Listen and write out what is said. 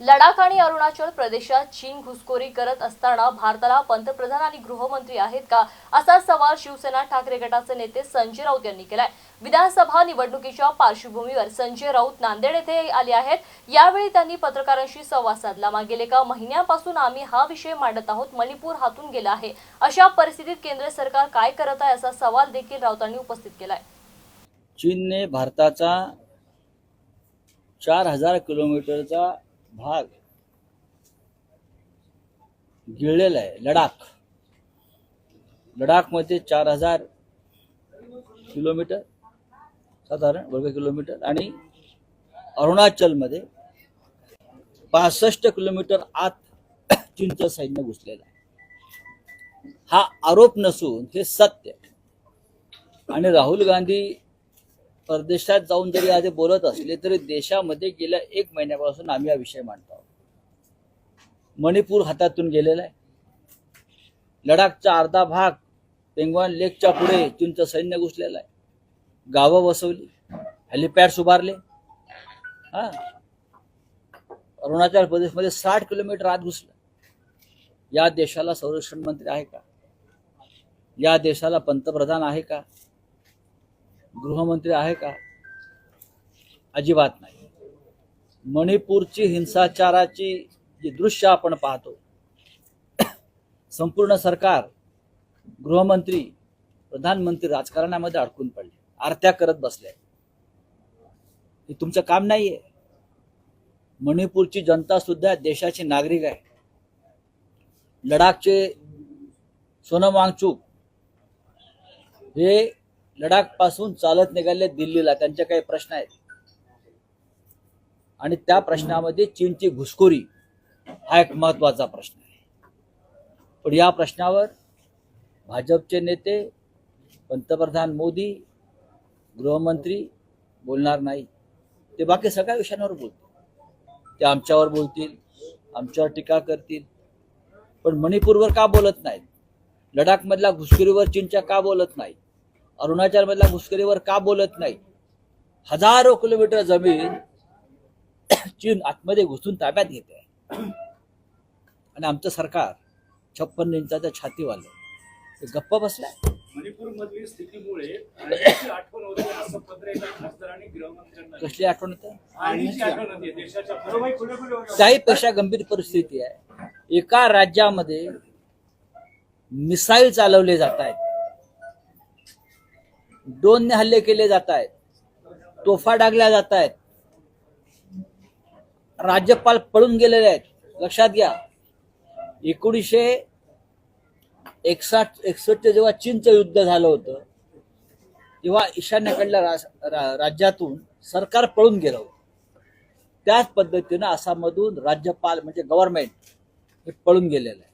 लडाख आणि अरुणाचल प्रदेशात चीन घुसखोरी करत असताना भारताला पंतप्रधान आणि गृहमंत्री आहेत का असा सवाल शिवसेना ठाकरे गटाचे नेते संजय राऊत यांनी केलाय. विधानसभा निवडणुकीच्या पार्श्वभूमीवर संजय राऊत नांदेड येथे आले आहेत. यावेळी त्यांनी पत्रकारांशी संवाद साधला. मागील एका महिन्यापासून आम्ही हा विषय मांडत आहोत. मणिपूर हातून गेला आहे. अशा परिस्थितीत केंद्र सरकार काय करत आहे असा सवाल देखील राऊतांनी उपस्थित केलाय. चीनने भारताचा चार हजार किलोमीटरचा भाग. गिळलेला आहे लडाख. लडाखमध्ये चार हजार किलोमीटर साधारण वर्ग किलोमीटर आणि अरुणाचलमध्ये पासष्ट किलोमीटर आत चीनचं सैन्य घुसलेलं आहे. हा आरोप नसून हे सत्य. आणि राहुल गांधी परदेशात जाऊन जरी आज बोलत असले तरी देशामध्ये गेल्या एक महिन्यापासून आम्ही हा विषय मांडतो आहोत. मणिपूर हातातून गेलेला आहे. लडाखचा अर्धा भाग पेंगॉन लेकच्या पुढे चीनचं सैन्य घुसलेलं आहे. गावं वसवली हेलिपॅड्स उभारले हा. अरुणाचल प्रदेशमध्ये साठ किलोमीटर आत घुसलं. या देशाला संरक्षण मंत्री आहे का? या देशाला पंतप्रधान आहे का? गृहमंत्री आहे का? अजिबात नाही. मणिपूरची हिंसाचाराची जी दृश्य आपण पाहतो संपूर्ण सरकार गृहमंत्री प्रधानमंत्री राजकारणामध्ये अडकून पडले आरत्या करत बसले. हे तुमचं काम नाही आहे मणिपूरची जनता सुद्धा देशाची नागरिक आहे. लडाखचे सोनम वांगचूक हे लडाखपासून चालत निघाले दिल्लीला. त्यांचे काही प्रश्न आहेत. आणि त्या प्रश्नामध्ये चीनची घुसखोरी हा एक महत्त्वाचा प्रश्न आहे. पण या प्रश्नावर भाजपचे नेते पंतप्रधान मोदी गृहमंत्री बोलणार नाही ते बाकी सगळ्या विषयांवर बोलतील. ते आमच्यावर बोलतील आमच्यावर टीका करतील. पण मणिपूरवर का बोलत नाहीत? लडाखमधल्या घुसखोरीवर चीनच्या का बोलत नाहीत? अरुणाचल मधल्या घुसखोरीवर का बोलत नाही? हजारो किलोमीटर जमीन चीन आतमध्ये घुसून ताब्यात घेते. आणि आमचं सरकार छप्पन इंचाच्या छातीवालं. ते गप्प बसलाय. मणिपूर मधली स्थितीमुळे आणीची आठवण होते असं पत्र एका खासदारांनी गृहमंत्र्यांना. कसली आठवण येते? देशाच्या बरोबर त्याहीपेक्षा गंभीर परिस्थिती आहे. एका राज्यामध्ये मिसाईल चालवले जात आहेत. ड्रोनने हल्ले केले जात आहेत तोफा डागल्या जात आहेत राज्यपाल पळून गेलेले आहेत. लक्षात घ्या. एकोणीसशे एकसाठ एकसष्ट जेव्हा चीनचं युद्ध झालं होतं तेव्हा ईशान्येकडल्या राज्यातून सरकार पळून गेलं होतं. त्याच पद्धतीनं आसाममधून राज्यपाल म्हणजे गव्हर्नमेंट हे पळून गेलेलं आहे.